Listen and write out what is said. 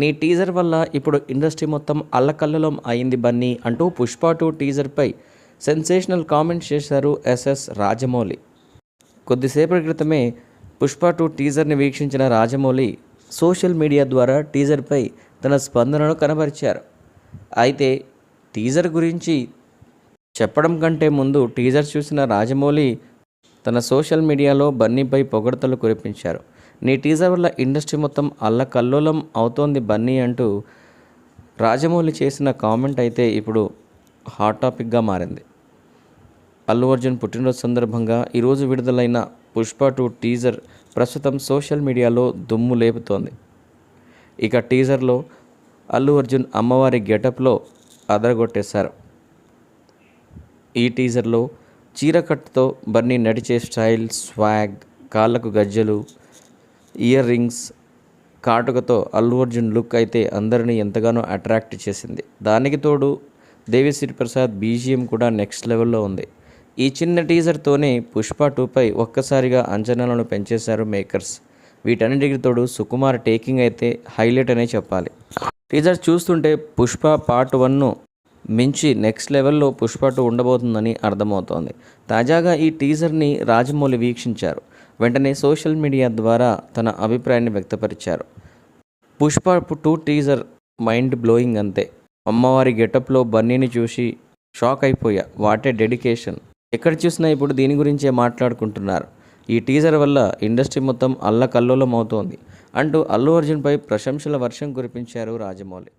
నీ టీజర్ వల్ల ఇప్పుడు ఇండస్ట్రీ మొత్తం అల్లకల్లలం అయింది బన్నీ అంటూ పుష్ప టూ టీజర్పై సెన్సేషనల్ కామెంట్స్ చేశారు ఎస్ఎస్ రాజమౌళి. కొద్దిసేపటి క్రితమే పుష్ప టూ టీజర్ని వీక్షించిన రాజమౌళి సోషల్ మీడియా ద్వారా టీజర్పై తన స్పందనను కనబరిచారు. అయితే టీజర్ గురించి చెప్పడం కంటే ముందు టీజర్ చూసిన రాజమౌళి తన సోషల్ మీడియాలో బన్నీపై పొగడతలు కురిపించారు. నీ టీజర్ వల్ల ఇండస్ట్రీ మొత్తం అల్లకల్లోలం అవుతోంది బన్నీ అంటూ రాజమౌళి చేసిన కామెంట్ అయితే ఇప్పుడు హాట్ టాపిక్గా మారింది. అల్లు అర్జున్ పుట్టినరోజు సందర్భంగా ఈరోజు విడుదలైన పుష్ప టూ టీజర్ ప్రస్తుతం సోషల్ మీడియాలో దుమ్ము లేపుతోంది. ఇక టీజర్లో అల్లు అర్జున్ అమ్మవారి గెటప్లో అదరగొట్టేశారు. ఈ టీజర్లో చీరకట్టుతో బన్నీ నడిచే స్టైల్ స్వాగ్ కాళ్ళకు గజ్జలు ఇయర్ రింగ్స్ కాటుకతో అల్లు అర్జున్ లుక్ అయితే అందరినీ ఎంతగానో అట్రాక్ట్ చేసింది. దానికి తోడు దేవిశ్రీ ప్రసాద్ బీజిఎం కూడా నెక్స్ట్ లెవెల్లో ఉంది. ఈ చిన్న టీజర్తోనే పుష్ప టూపై ఒక్కసారిగా అంచనాలను పెంచేశారు మేకర్స్. వీటన్నిటికి తోడు సుకుమార్ టేకింగ్ అయితే హైలైట్ అనే చెప్పాలి. టీజర్ చూస్తుంటే పుష్ప పార్ట్ వన్ను మించి నెక్స్ట్ లెవెల్లో పుష్ప టూ ఉండబోతుందని అర్థమవుతోంది. తాజాగా ఈ టీజర్ని రాజమౌళి వీక్షించారు. వెంటనే సోషల్ మీడియా ద్వారా తన అభిప్రాయాన్ని వ్యక్తపరిచారు. Pushpa two teaser mind blowing అంతే. అమ్మవారి గెటప్లో బన్నీని చూసి షాక్ అయిపోయా. What a dedication. ఎక్కడ చూసినా ఇప్పుడు దీని గురించే మాట్లాడుకుంటున్నారు. ఈ టీజర్ వల్ల ఇండస్ట్రీ మొత్తం అల్లకల్లోలం అవుతోంది అంటూ అల్లు అర్జున్పై ప్రశంసల వర్షం కురిపించారు రాజమౌళి.